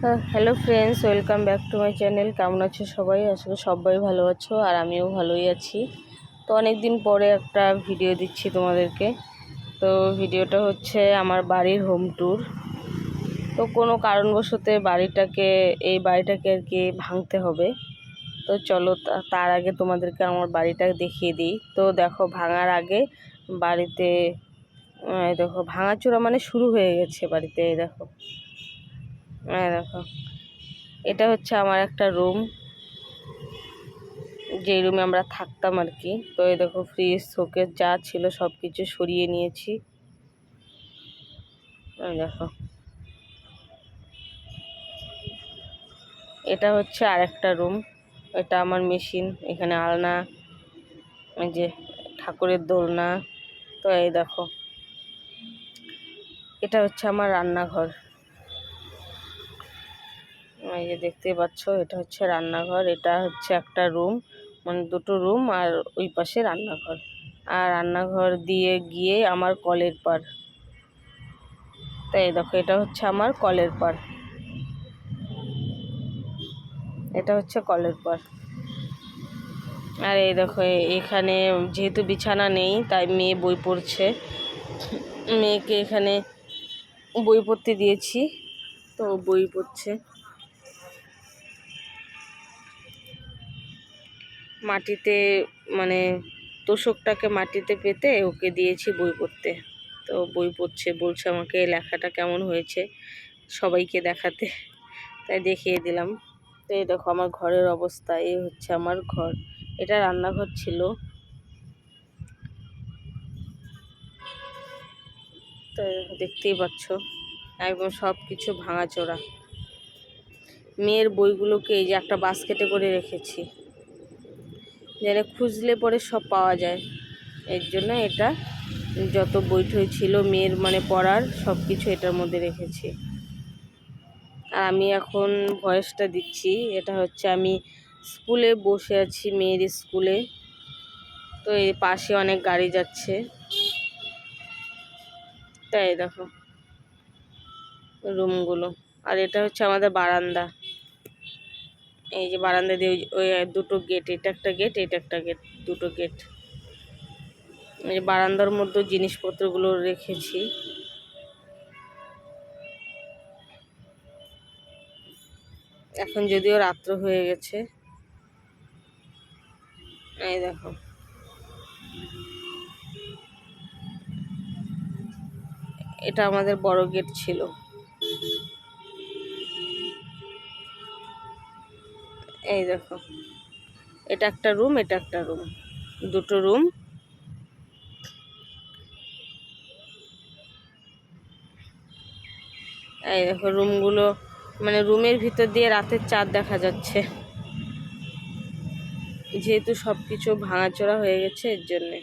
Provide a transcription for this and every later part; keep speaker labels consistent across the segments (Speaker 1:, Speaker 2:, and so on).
Speaker 1: Hello friends welcome back to my channel কেমন আছো সবাই? আসলে সবাই ভালো আছো আর আমিও ভালোই আছি। তো অনেক দিন পরে একটা ভিডিও দিচ্ছি তোমাদেরকে। তো ভিডিওটা হচ্ছে আমার বাড়ির হোম ট্যুর তো কোনো কারণবশতে বাড়িটাকে, এই বাড়িটাকে আর কি ভাঙতে হবে। তো চলো তার আগে তোমাদেরকে আমার বাড়িটা দেখিয়ে দিই। তো দেখো, ভাঙার আগে বাড়িতে দেখো, ভাঙাচোরা মানে শুরু হয়ে গেছে বাড়িতে দেখো। দেখো। এটা হচ্ছে আমার একটা রুম যে রুমে আমরা থাকতাম আর কি। তো এই দেখো ফ্রিজ শোকেস যা ছিল সব কিছু সরিয়ে নিয়েছি। দেখো। এটা হচ্ছে আরেকটা রুম এটা আমার মেশিন এখানে আলনা, এই যে ঠাকুরের দোলনা। তো এই দেখো। এটা হচ্ছে আমার রান্নাঘর। এই যে দেখতেই পাচ্ছ, এটা হচ্ছে রান্নাঘর, এটা হচ্ছে একটা রুম মানে দুটো রুম আর ওই পাশে রান্নাঘর। আর রান্নাঘর দিয়ে গিয়ে আমার কলের পার তাই দেখো, এটা হচ্ছে আমার কলের পার এটা হচ্ছে কলের পার আর এই দেখো, এখানে যেহেতু বিছানা নেই, তাই মেয়ে বই পড়ছে। মেয়েকে এখানে বই পড়তে দিয়েছি, তো বই পড়ছে। মাটিতে মানে তোষকটাকে মাটিতে পেতে ওকে দিয়েছি বই পড়তে। তো বই পড়ছে, বলছে আমাকে লেখাটা কেমন হয়েছে সবাইকে দেখাতে। তাই দেখিয়ে দিলাম। তো এই দেখো আমার ঘরের অবস্থা, এই হচ্ছে আমার ঘর। এটা রান্নাঘর ছিল। তো দেখতেই পাচ্ছ, একদম সব কিছু ভাঙাচোরা। মেয়ের বইগুলোকে এই যে একটা বাস্কেটে করে রেখেছি। যেন খুঁজলে পরে সব পাওয়া যায়। এর জন্য এটা যত বইটই ছিল, মেয়ের মানে পড়ার সব কিছু এটার মধ্যে রেখেছি। আর আমি এখন ভয়েসটা দিচ্ছি, এটা হচ্ছে আমি স্কুলে বসে আছি, মেয়ের স্কুলে। তো এই পাশে অনেক গাড়ি যাচ্ছে। তাই দেখো রুমগুলো আর এটা হচ্ছে আমাদের বারান্দা। এই যে বারান্দা দিয়ে ওই- দুটো গেট এটা একটা গেট এটা একটা গেট দুটো গেট এই যে বারান্দার মধ্যে জিনিসপত্রগুলো রেখেছি। এখন যদিও রাত্র হয়ে গেছে। এই দেখো। এটা আমাদের বড় গেট ছিল। এই দেখো। এটা একটা রুম এটা একটা রুম দুটো রুম এই দেখো রুমগুলো মানে রুমের ভিতর দিয়ে রাতের চাঁদ দেখা যাচ্ছে। যেহেতু সব কিছু ভাঙাচোরা হয়ে গেছে, এর জন্যে।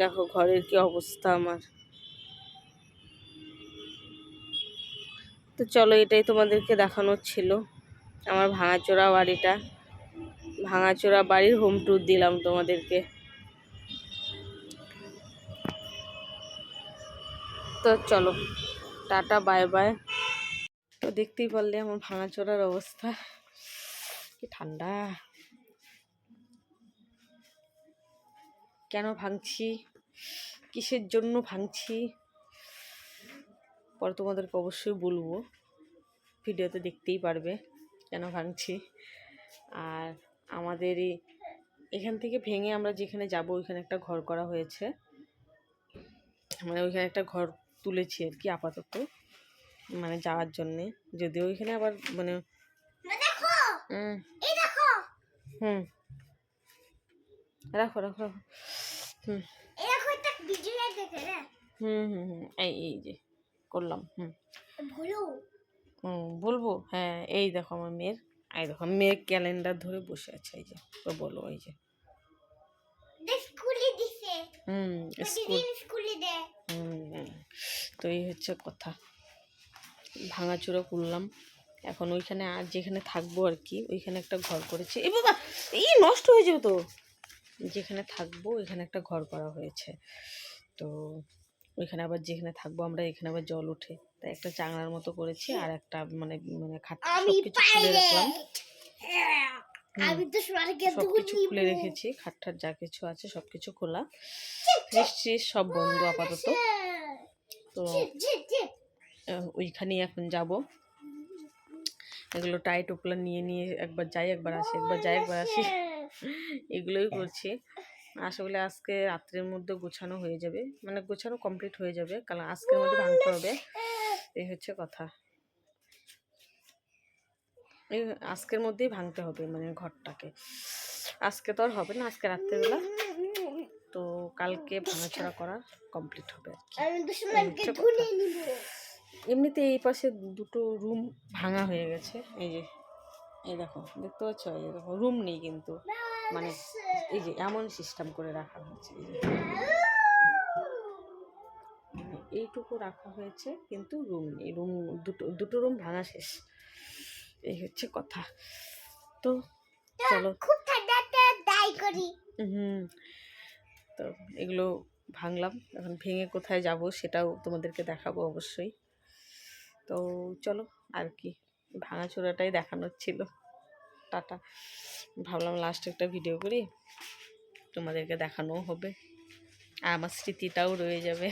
Speaker 1: দেখো, ঘরের কি অবস্থা আমার। তো চলো এটাই তোমাদেরকে দেখানোর ছিল। আমার ভাঙাচোরা বাড়িটা। ভাঙাচোরা বাড়ির হোম ট্যুর দিলাম তোমাদেরকে। তো চলো, টাটা বাই বাই তো দেখতেই পারলে আমার ভাঙাচোরার অবস্থা। কি ঠান্ডা। কেন ভাঙছি? কিসের জন্য ভাঙছি? পরে তোমাদেরকে অবশ্যই বলব। ভিডিওতে দেখতেই পারবে কেন ভাঙছি। আর আমাদের এই এখান থেকে ভেঙে আমরা যেখানে যাব ওইখানে একটা ঘর করা হয়েছে। মানে ওইখানে একটা ঘর তুলেছি আর কি আপাতত মানে যাওয়ার জন্যে। যদিও ওইখানে আবার মানে হুম। হুম। রাখো রাখো রাখো। হুম। হুম হুম হুম। এই এই যে। করলাম হুম। হুম বলব? হ্যাঁ এই দেখো আমার মেয়ের এই দেখো মেয়ে ক্যালেন্ডার ধরে বসে আছে এই যে তো বলো এই যে। হুম। তো এই হচ্ছে কথা। ভাঙাচোরা করলাম। এখন ওইখানে আর যেখানে থাকব আর কি ওইখানে একটা ঘর করেছে। এ বাবা এই নষ্ট হয়ে যাবে তো। যেখানে থাকব ওইখানে একটা ঘর করা হয়েছে। তো ওইখানে আবার যেখানে থাকব আমরা এখানে আবার জল ওঠে। তাই একটা চাংড়ার মতো করেছি আর একটা মানে মানে খাট
Speaker 2: আমি
Speaker 1: সব কিছু খুলে রাখলাম।
Speaker 2: আমি তো
Speaker 1: খুলে রেখেছি খাটটার যা কিছু আছে সব কিছু খোলা ফ্রিজ সব বন্ধ আপাতত। তো ওইখানেই এখন যাব। এগুলো টাই টোপলা নিয়ে নিয়ে একবার যাই একবার আসি একবার যাই একবার আসি। এগুলোই করছি। আসলে আজকে রাত্রের মধ্যে গোছানো হয়ে যাবে। মানে গোছানো কমপ্লিট হয়ে যাবে। কারণ আজকের মধ্যে ভাঙতে হবে। এই হচ্ছে কথা। এই আজকের মধ্যেই ভাঙতে হবে মানে ঘরটাকে। আজকে তো আর হবে না আজকে রাত্রেবেলা। তো কালকে ভাঙাচোরা করা কমপ্লিট হবে এমনিতে এই পাশে দুটো রুম ভাঙা হয়ে গেছে। এই যে এই দেখো দেখতে পাচ্ছ? এই দেখো রুম নেই কিন্তু। মানে এই যে এমন সিস্টেম করে রাখা হয়েছে এই এইটুকু রাখা হয়েছে কিন্তু রুম নেই। রুম দুটো দুটো রুম ভাঙা শেষ। এই হচ্ছে কথা। তো চলো।
Speaker 2: খুব করি।
Speaker 1: হুম। তো এগুলো ভাঙলাম। এখন ভেঙে কোথায় যাব সেটাও তোমাদেরকে দেখাবো অবশ্যই। তো চলো আর কি। ভাঙাচোরাটাই দেখানোর ছিল। টাটা। ভাবলাম লাস্ট একটা ভিডিও করি। তোমাদেরকে দেখানোও হবে। আর আমার স্মৃতিটাও রয়ে যাবে।